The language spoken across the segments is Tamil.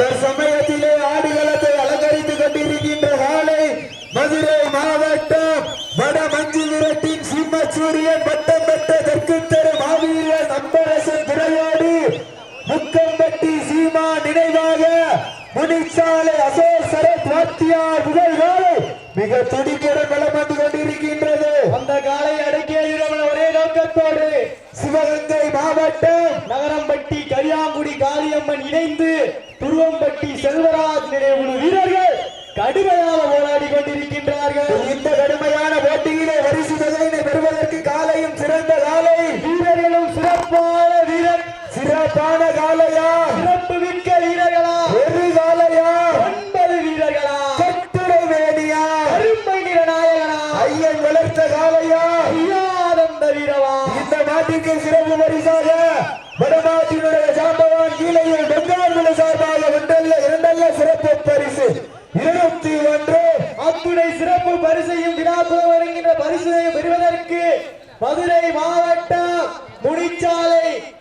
தற்சமயத்திலே ஆடுகளத்தை அலங்கரித்துக் கொண்டிருக்கின்ற காலை மதுரை மாவட்டம் வட மஞ்சு விரட்டின் சிம்மச்சூரியன் வட்டம் பெற்ற தெற்கு தெரு மாவீரர் நம்பரசன் துறையோடு முக்கம்பட்டி சீமா நினைவாக முனிச்சாலை அசோக் சரத் வாத்தியார் மிக துடிப்புடன் வலம் வந்து கொண்டிருக்கின்றது. அந்த காலை அடக்கிய ஒரே நோக்கத்தோடு சிவகங்கை மாவட்டம் நகரம்பட்டி காளியம்மன் இணைந்து துருவம்பட்டி செல்வராஜ் நினைவுழு வீரர்கள் கடுமையாக போராடி கொண்டிருக்கின்றார்கள். இந்த கடுமையான போட்டியிலே வரிசு தொகையினை பெறுவதற்கு காலையும் சிறந்த காலை. வீரர்களும் சிறப்பான வீரர். சிறப்பான காலையா? சிறப்பு மிக்க வீரர்களா? ஒரு காலையா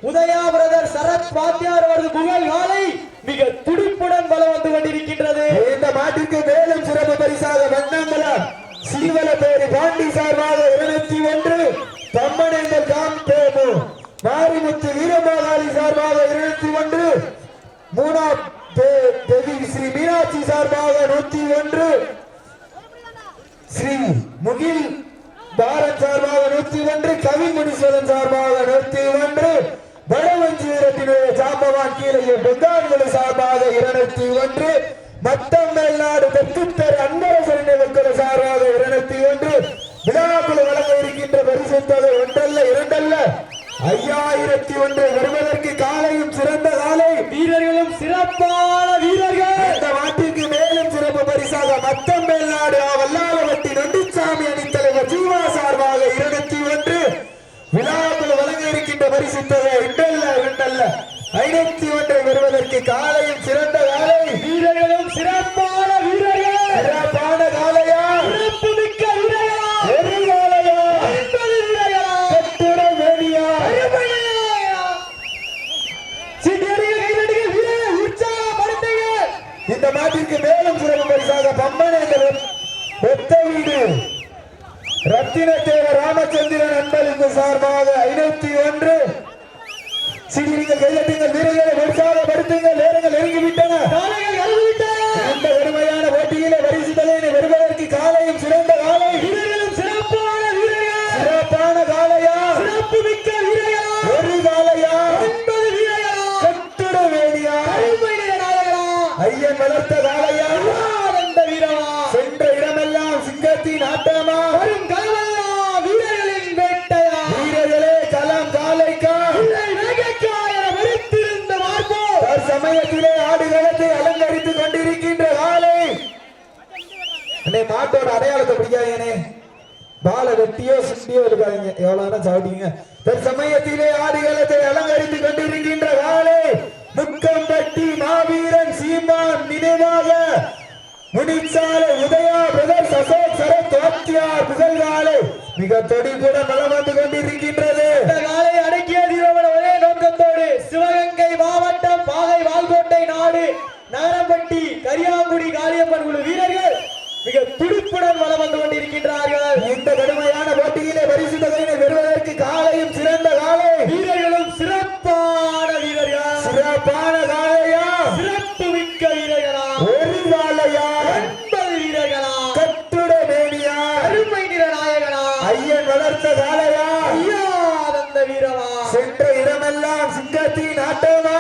உதயா பிரதர் சரத் பாத்தியார் அவரது புகழ் காலை மிக துடிப்புடன் பல வந்து கொண்டிருக்கின்றது. இந்த மாட்டிற்கு மேலும் சிறப்பு பரிசாக வண்ணாங்கலம் சீவல பேரி பாண்டி சார்பாக இருநூத்தி ஒன்று தம்மனேந்தல் காம் தேமு மாரிமுத்து வீரமாகாளி சார்பாக இருநூத்தி ஒன்று மூணாம் தேவி ஸ்ரீ மீனாட்சி சார்பாக நூத்தி ஒன்று ஸ்ரீ முகில் பாரத் சார்பாக நூத்தி ஒன்று கவி முனீஸ்வரன் சார்பாக நூத்தி ஒன்று வடவஞ்சி வீரத்தினுடைய சாம்பவான் கீழே பெங்கான்குழு சார்பாக இருநூத்தி ஒன்று மத்தம் மேல்நாடு தெற்குத்தர் அன்பரசர் நினைவுக்குழு சார்பாக இருநூத்தி ஒன்று. விழாக்குழு வழங்க இருக்கின்ற பரிசு தொகை ஒன்றல்ல இரண்டல்ல. ஐயாயிரத்தி ஒன்று வருவதற்கு காலையும் சிறந்த காலை. வீரர்களும் சிறப்பான வீரர்கள். ராமச்சந்திரன் அன்பளிப்பு சார்பாக ஐநூத்தி ஒன்று. சிறிகள் கையட்டுங்கள் வீரர்களை உற்சாகப்படுத்துங்கள் நேரங்கள் நெருங்கிவிட்டன. அண்ணே மாட்டோட அடையாளத்தை பிடிக்காதீங்கண்ணே பால வெட்டியோ சுண்டியோ இருக்காதீங்க எவ்வளவு சாப்பிட்டீங்க? தற்சமயத்திலே ஆடுகளத்தை அலங்கரித்து கொண்டிருக்கின்ற காலை முக்கம்பட்டி மாவீரன் சீமான் நினைவாக முடிச்சால உதயா பிரதர்ஸ் அசோக் சரத் வாத்தியார் புகழ்காலை மிக தொடிப்புடன் நலம் வந்து கொண்டிருக்கின்றது. இந்த காலை அடக்கிய தீரவன ஒரே நோக்கத்தோடு சிவகங்கை மாவட்டம் பாகை வால்கோட்டை நாடு நகரம்பட்டி கரியாங்குடி காளியப்பன் குழு வீரர் மிக துடிப்புடன் வலம் வந்து கொண்டிருக்கின்றார்கள். இந்த கடுமையான போட்டியிலே பரிசு தொகையினை பெறுவதற்கு காலையும் சிறந்த காலை. வீரர்களும் சிறப்பான வீரர்கள்? சிறப்பான காலையா? சிறப்பு மிக்க வீரர்களா? ஒரு காலையா? ஒன்பது வீரர்களா? கட்டுட மேனியா? அருமை நிற நாயகனா? ஐயன் வளர்த்த காலையா? ஐயானந்த வீரமா சென்ற இடமெல்லாம் சிங்கத்தின் ஆட்டமா?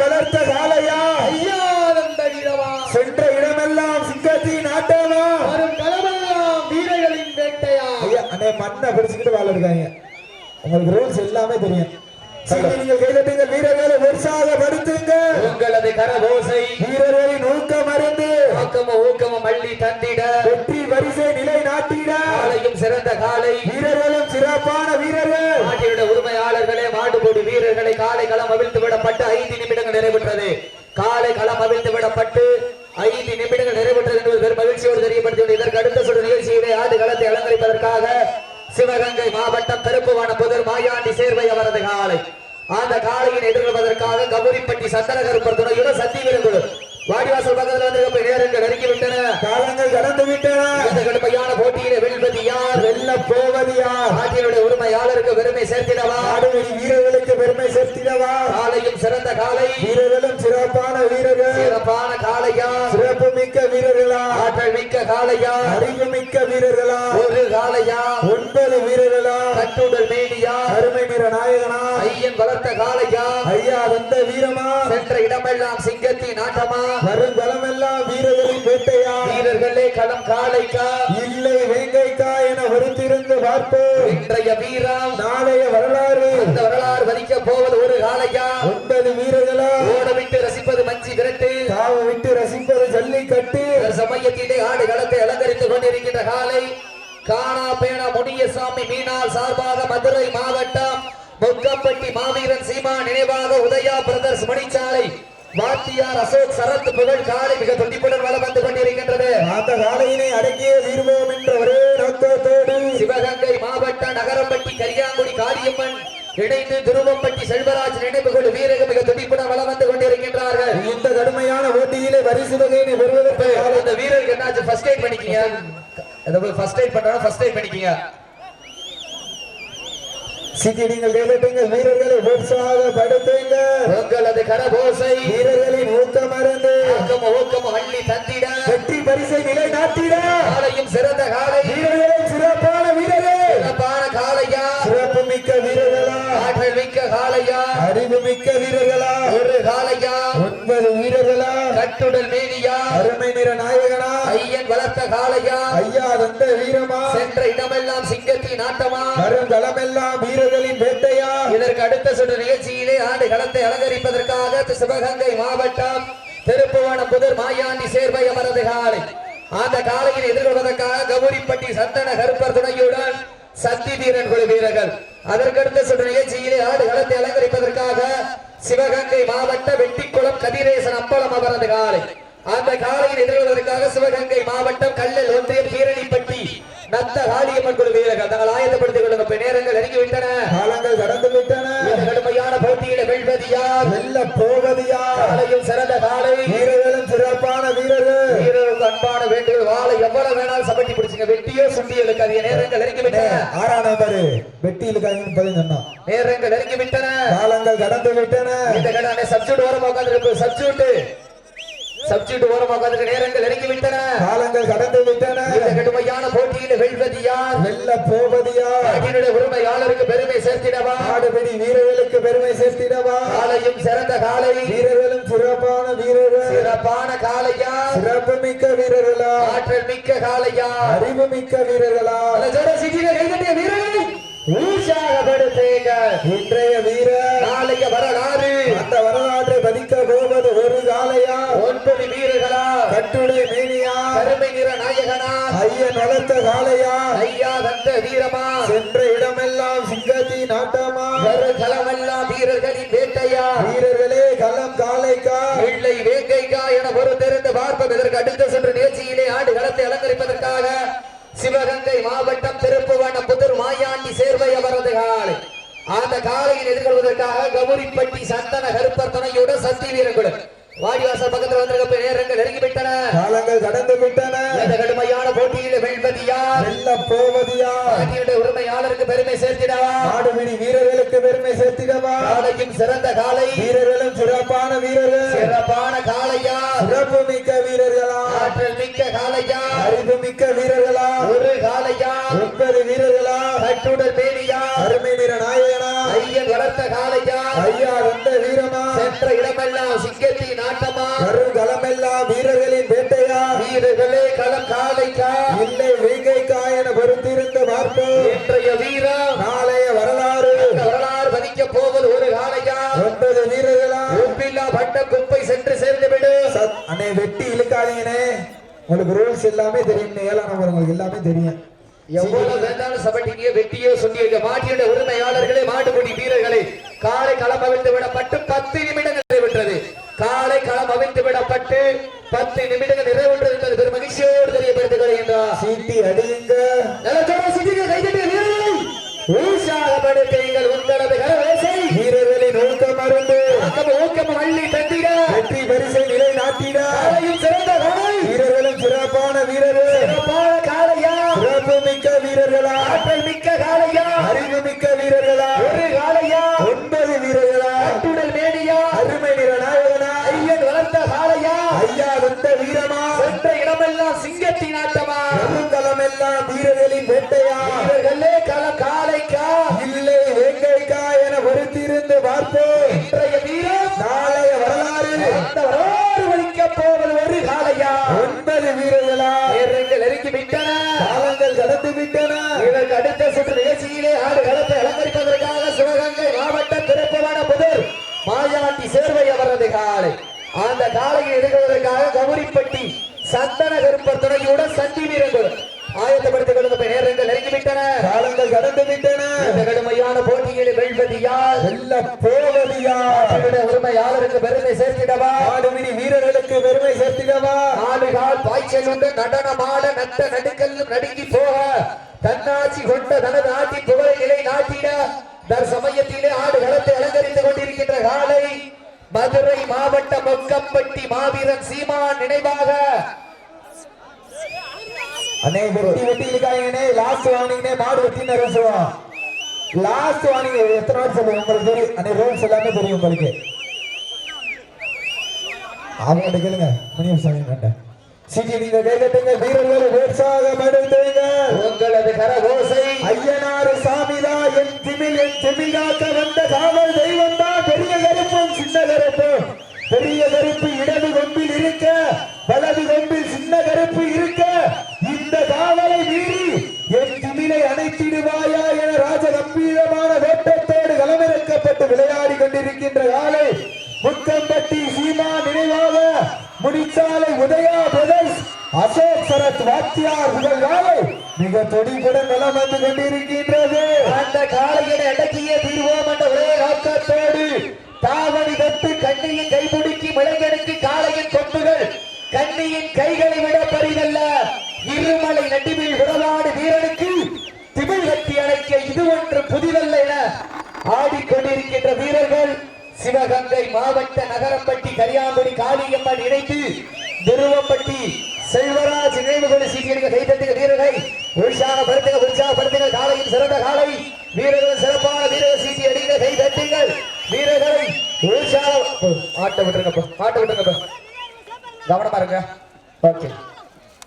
வளர்த்த காலையா ஐயானந்த வீரமா சென்ற இடமெல்லாம் சிங்கத்தின் ஆட்டமா வரும் களமெல்லாம் வீரர்களின் வேட்டையா? ஐயா அண்ணே மண்ணை பிடிச்சுக்கிட்டு வாழ இருக்காங்க. உங்களுக்கு ரூல்ஸ் எல்லாமே தெரியும். சரி, நீங்கள் கைதட்டுங்கள். வீரர்களை உற்சாகப்படுத்துங்க. உங்களது கரபோசை வீரர்களின் ஊக்கம் அறிந்து. ஆக்கம ஊக்கம மல்லி தந்திட. வெற்றி சிவகங்கை மாவட்டம் திருப்புவன புதர் மாயாண்டி சேர்வை அவரது காலை. அந்த காலையின் எதிர்கொள்வதற்காக கபூரிப்பட்டி சந்தன கருப்பர் துணையுடன் சத்தி வீரங்குழு வாடிவாசல் பக்கத்தில் வந்து நேரங்கள் நெருங்கி விட்டன காலங்கள் கடந்து விட்டன. இந்த கடுமையான போட்டியிலே வெல்வது யார்? வெல்ல போவது யார்? நாட்டினுடைய உரிமையாளருக்கு பெருமை சேர்த்திடவா? ஆடுவெளி வீரர்களுக்கு பெருமை சேர்த்திடவா? காலையும் சிறந்த காலை. மிக்க காளையா அறிவு மிக்க வீரர்களா? ஒரு காளையா ஒன்பது வீரர்களா? கட்டுடல் மேனியா? அருமை நிற நாயகனா? ஐயன் வளர்த்த காளையா ஐயா வந்த வீரமா? சென்ற இடமெல்லாம் சிங்கத்தின் ஆட்டமா? வருங்கலமெல்லாம் வீரர்களின் வேட்டையா? வீரர்களே களம் காளைக்கா இல்லை வேங்கைக்கா என வருத்திருந்து பார்ப்போம். இன்றைய வீரம் நாளைய வரலாறு. அந்த வரலாறு வதிக்க போவது ஒரு காளையா ஒன்பது விட்டு ரசிப்பது மஞ்சி விரட்டு. தாவ விட்டு ரசிப்பது ஜல்லிக்கட்டு. சமயத்திலே ஆடு களத்தை அலங்கரித்துக் கொண்டிருக்கின்ற காலை. காணா பேண முனியசாமி மீனால் சார்பாக மதுரை மாவட்டம் முக்கம்பட்டி மாவீரன் சீமா நினைவாக உதயா பிரதர்ஸ் மணிச்சாலை. வாத்தியார் அசோக் சரத் புகழ் காலை மிக துண்டிப்புடன் வளம் வந்து கொண்டிருக்கின்றது. அந்த காலையினை அடக்கிய தீர்வோம் என்ற ஒரே நோக்கத்தோடு சிவகங்கை மாவட்ட நகரம்பட்டி கரியாங்குடி காரியம்மன் இணைந்து திருவம்பட்டி செல்வராஜ் நினைவு கொண்டு வீரர்கள் மிக துடிப்புடன் வளம் வந்து கொண்டிருக்கின்றார்கள் இந்த கடுமையான போட்டியிலே பரிசு தொகையினை பெறுவதற்கு அந்த வீரருக்கு என்னாச்சு? ஃபர்ஸ்ட் எய்ட் பண்ணிக்கீங்க. ஃபர்ஸ்ட் எய்ட் பண்றா ஃபர்ஸ்ட் எய்ட் பண்ணிக்கீங்க. சிக்கி நீங்கள் கேட்டுங்கள் வீரர்களை உற்சாகப்படுத்துங்க உங்களது கரபோசை வீரர்களின் ஊக்கம் மறந்து ஊக்கம் ஊக்கம் அள்ளி தந்திட. வெற்றி பரிசை நிலைநாட்டிட. காலையும் சிறந்த காலை. வீரர்களின் ஐயன் வளர்த்த காளையா ஐயா தந்த வீரமா? சென்ற இடமெல்லாம் சிங்கத்தின் ஆட்டமா? வரும் களமெல்லாம் வீரர்களின் வேட்டையா? இதற்கு அடுத்த சுற்று நிகழ்ச்சியிலே ஆண்டு களத்தை அலங்கரிப்பதற்காக சிவகங்கை மாவட்டம் திருப்புவனம் புதர் மாயாண்டி சேர்வை அமரது காலை. அந்த காலையில் எதிர்கொள்வதற்காக கௌரிப்பட்டி சந்தன கருப்பர் துணையுடன் சக்தி வீரன் குழு வீரர்கள். அதற்கடுத்த சுற்று நிகழ்ச்சியிலே ஆடு களத்தை அலங்கரிப்பதற்காக சிவகங்கை மாவட்ட வெட்டிக்குளம் கதிரேசன் அப்பளம் அவரது காலை. அந்த காலையில் எதிர்கொள்வதற்காக சிவகங்கை மாவட்டம் கல்லல் ஒன்றியம் கீரணிப்பட்டி நத்த காளியம்மன் குழு வீரர்கள். தங்கள் ஆயத்தப்படுத்திக் கொள்ளுங்க இப்ப நேரங்கள் நெருங்கிவிட்டன. காலங்கள் கடந்து விட்டன கடுமையான போட்டியில வெல்வது யார்? வெல்ல போவது யார்? காலையும் சிறந்த காலை. வீரர்களும் சிறப்பான வீரர்கள். வீரருக்கு அன்பான வேண்டுகள். வாழை எவ்வளவு வேணாலும் சபட்டி பிடிச்சுங்க. வெட்டியோ சுண்டி அதிக நேரங்கள் நெருங்கி விட்டன ஆறாம் நம்பரு வெட்டியிலுக்காங்கன்னு பதில் சொன்னோம். நேரங்கள் நெருங்கி விட்டன காலங்கள் கடந்து விட்டன இந்த கடான சப்ஜூட் ஓரமா உட்காந்துருக்கு சப்ஜூட் சப்ஜூட் ஓரமா உட்காந்துருக்கு நேரங்கள் நெருங்கி விட்டன காலங்கள் கடந்து விட்டன இந்த கடுமையான போட்டியில வெல்வது யார்? வெல்ல போவது யார்? நாட்டினுடைய உரிமையாளருக்கு பெருமை சேர்த்திடவா? ஆடுபடி வீரர்களுக்கு பெருமை சேர்த்திடவா? காலையும் சிறந்த காலை. வீரர்களும் சிறப்பான வீரர்கள். சிறப்பான காலையா? சிறப்பு மிக்க வீரர்களா? ஆற்றல் மிக்க காலையா? அறிவு மிக்க வீரர்களா வீரர்களை உற்சாகப்படுத்துங்க இன்றைய வீரர் நாளைய வரலாறு. அந்த வரலாற்றை பதிக்க போவது ஒரு காலையா ஒன்பது வீரர்களா? கட்டுடை மேனியா? கருமை நிற நாயகனா? ஐயன் வளர்த்த காலையா ஐயா தந்த வீரமா? சென்ற இடமெல்லாம் சிங்கத்தின் ஆட்டமா? வரு களமெல்லாம் வீரர்களின் வேட்டையா? வீரர்களே களம் காலைக்கா? வெள்ளை வேங்கைக்கா என பொறுத்திருந்து பார்ப்போம். இதற்கு அடுத்த சுற்று நிகழ்ச்சியிலே ஆடு களத்தை அலங்கரிப்பதற்காக. சிவகங்கை மாவட்டம் திருப்புவனம் புதூர் மாயாண்டி சேர்வை அவரது காலை. அந்த காலையில் எதிர்கொள்வதற்காக கௌரிப்பட்டி சந்தன கருப்பர் துணையோட சக்தி வீரர்களுடன் வாடிவாசல் பக்கத்தில் வந்திருக்க நேரங்கள் நெருங்கிவிட்டன காலங்கள் கடந்து விட்டன. இந்த கடுமையான போட்டியில் வெல்வது யார்? வெல்ல போவது யார்? உரிமையாளருக்கு பெருமை சேர்த்திடவா? ஆடுபிடி வீரர்களுக்கு பெருமை சேர்த்திடவா? காலையும் சிறந்த காலை. வீரர்களும் சிறப்பான வீரர்கள். சிறப்பான காளையா? சிறப்பு மிக்க வீரர்களா? காளையா அறிவு மிக்க வீரர்களா? ஒரு காளையா? ஒன்பது வீரர்களா? கட்டுடல் மேனியா? அருமை நிற நாயகனா? ஐயன் வளர்த்த காளையா? ஐயா வந்த வீரமா? சென்ற இடமெல்லாம் சிங்கத்தின் ஆட்டமா? வரும் களமெல்லாம் வீரர்களின் வேட்டையா? வீரர்களே களம் காளைக்கா? இல்லை வேங்கைக்கா என பொறுத்திருந்த பார்ப்போம் இன்றைய வீரம் நாளைய வரலாறு. வரலாறு பதிக்க போவது ஒரு காளையா? ஒன்பது வீரர்களா? உப்பில்லா பட்ட குப்பை சென்று சேர்ந்து விடு. அண்ணே வெட்டி இழுக்காதீங்கண்ணே. உங்களுக்கு ரூல்ஸ் எல்லாமே தெரியும். உங்களுக்கு எல்லாமே தெரியும். எவ்வளவு வேண்டாலும் சபட்டிங்க வெட்டியோ சொன்னீங்க மாட்டியோட உரிமையாளர்களே மாட்டுக்குடி வீரர்களே காலை களம் அவிழ்த்து விடப்பட்டு பத்து நிமிடங்கள் நிறைவுற்றது. காலை களம் அவிழ்த்து விடப்பட்டு பத்து நிமிடங்கள் நிறைவுற்றது என்பது பெரும் மகிழ்ச்சியோடு தெரியப்படுத்துகிறேன். என்றார் சீட்டி அடியுங்க. நல்ல சிட்டிகள் கைதட்டிய வீரர்கள் உற்சாகப்படுத்துங்கள். உங்களது கரவேசை. நிகழ்ச்சியிலே ஆடு களத்தை அலங்கரிப்பதற்காக சிவகங்கை மாவட்ட திருப்பவன புதர் மாயாண்டி சேர்வை அவரது காலை. அந்த காலையை எடுக்கிறதற்காக கௌரிப்பட்டி சந்தன கருப்பர் துணையுடன் சந்தி வீரர்கள் ஆயத்தப்படுத்திக் கொள்ளுங்க நேரங்கள் நெருங்கிவிட்டன காலங்கள் கடந்து விட்டன. இந்த கடுமையான போட்டியில் வெல்வது யார் வெல்ல போவதியா இவருடைய உரிமையாளருக்கு பெருமை சேர்த்திடவா? ஆடுமினி வீரர்களுக்கு பெருமை சேர்த்திடவா? நாலு கால் பாய்ச்சல் உண்டு. நடனமாட நட்ட நடுக்கல்லும் நடுங்கி போக தன்னாட்சி கொண்ட தனது ஆட்சி புகழை நிலை நாட்டிட தற்சமயத்திலே ஆடு களத்தை அலங்கரித்துக் கொண்டிருக்கின்ற காலை மதுரை மாவட்ட மொக்கப்பட்டி மாவீரன் சீமான் நினைவாக. அண்ணே வெட்டி வெட்டி இருக்காங்கண்ணே லாஸ்ட் வார்னிங்னே மாடு வெட்டி நிறைச்சுவோம் லாஸ்ட் வார்னிங் எத்தனை வாட்டி சொல்லுங்க உங்களுக்கு தெரியும். அண்ணே ரூல்ஸ் எல்லாமே தெரியும் உங்களுக்கு. அவங்க கேளுங்க. மணியம் சாமி கண்ட சிட்டி நீங்க திமிழாக்க வந்த காவல் தெய்வம் தான் பெரிய கருப்பும் சின்ன கருப்பும். பெரிய கருப்பு இடது கொம்பில் இருக்க வலது கொம்பில் சின்ன கருப்பு இருக்க இந்த காவலை மீறி என் திமிலை அணைத்திடுவாயா என ராஜ கம்பீரமான வேட்டத்தோடு களமிறக்கப்பட்டு விளையாடி கொண்டிருக்கின்ற காலை முக்கம்பட்டி சீமா நினைவாக முடிச்சாலை உதயா பிரதர்ஸ் அசோக் சரத் வாத்தியார் புகழ் காலை மிக துடிப்புடன் நலம் வந்து கொண்டிருக்கின்றது. அந்த காளையினை அடக்கிய தீர்வோம் என்ற ஒரே நோக்கத்தோடு தாவடி கத்து கண்ணியின் கைமுடுக்கி மிளகனுக்கு காளையின் கொம்புகள் கண்ணியின் கைகளை விட பரிதல்ல. இருமலை நடுவில் விரலாடு வீரனுக்கு திமிழ் கட்டி அணைக்க இது ஒன்று புதிதல்ல என ஆடிக்கொண்டிருக்கின்ற வீரர்கள் சிவகங்கை மாவட்ட நகரப்பட்டி கரியாங்குடி காளியம்மன் இணைத்து துருவப்பட்டி செல்வராஜ் நினைவுகளை சீக்கிரம் கைத்தட்டுக வீரர்களை உற்சாகப்படுத்துங்க உற்சாகப்படுத்துங்க காலையில் சிறந்த காலை. வீரர்கள் சிறப்பான வீரர்கள் சீட்டி அடிக்க கை தட்டுங்கள். வீரர்களை உற்சாக ஆட்ட விட்டுருங்க ஆட்ட விட்டுருங்க கவனமா இருங்க. ஓகே.